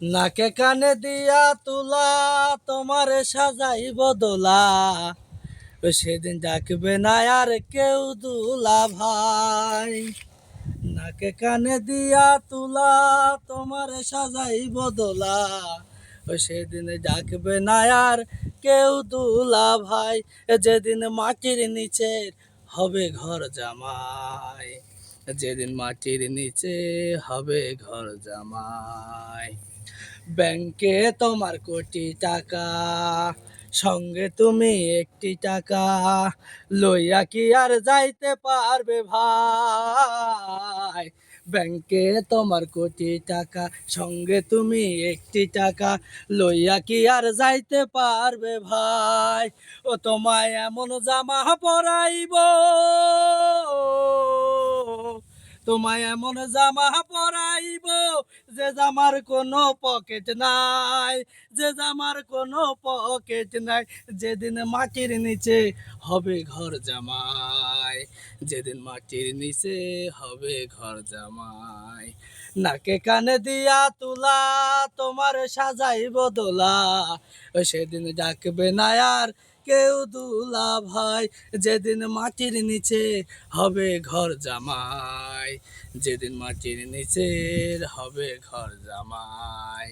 নাকে কানে দিয়া তুলা, তোমার সাজাই বদলা সেদিন ডাকবে না আর কেউ দুলা ভাই। নাকে কানে দিয়া তুলা, তোমার সাজাইব বদলা সেদিন ডাকবে না আর কেউ দুলা ভাই। যেদিন মাটির নিচের হবে ঘর জামাই। যেদিন মাটির নিচে হবে ঘর জামাই। ব্যাংকে তোমার কোটি টাকা, সঙ্গে তুমি একটি টাকা। লইয়া কি আর যাইতে পারবে ভাই? ব্যাংকে তোমার কোটি টাকা, সঙ্গে তুমি একটি টাকা। লইয়া কি আর যাইতে পারবে ভাই? ও তোমায় এমন জামা পরাইব। তোমায় এমন জামা পরাইব যে জামার কোনো পকেট নাই, যে জামার কোনো পকেট নাই। যেদিন মাটির নিচে হবে ঘর জামাই, যেদিন মাটির নিচে হবে ঘর জামাই। নাকে কানে দিয়া তুলা, তোমার সাজাইব দোলা, সেদিন ডাকবে না আর কেউ দুলা ভাই, যেদিন মাটির নিচে হবে ঘর জামাই, যেদিন মাটির নিচে হবে ঘর জামাই।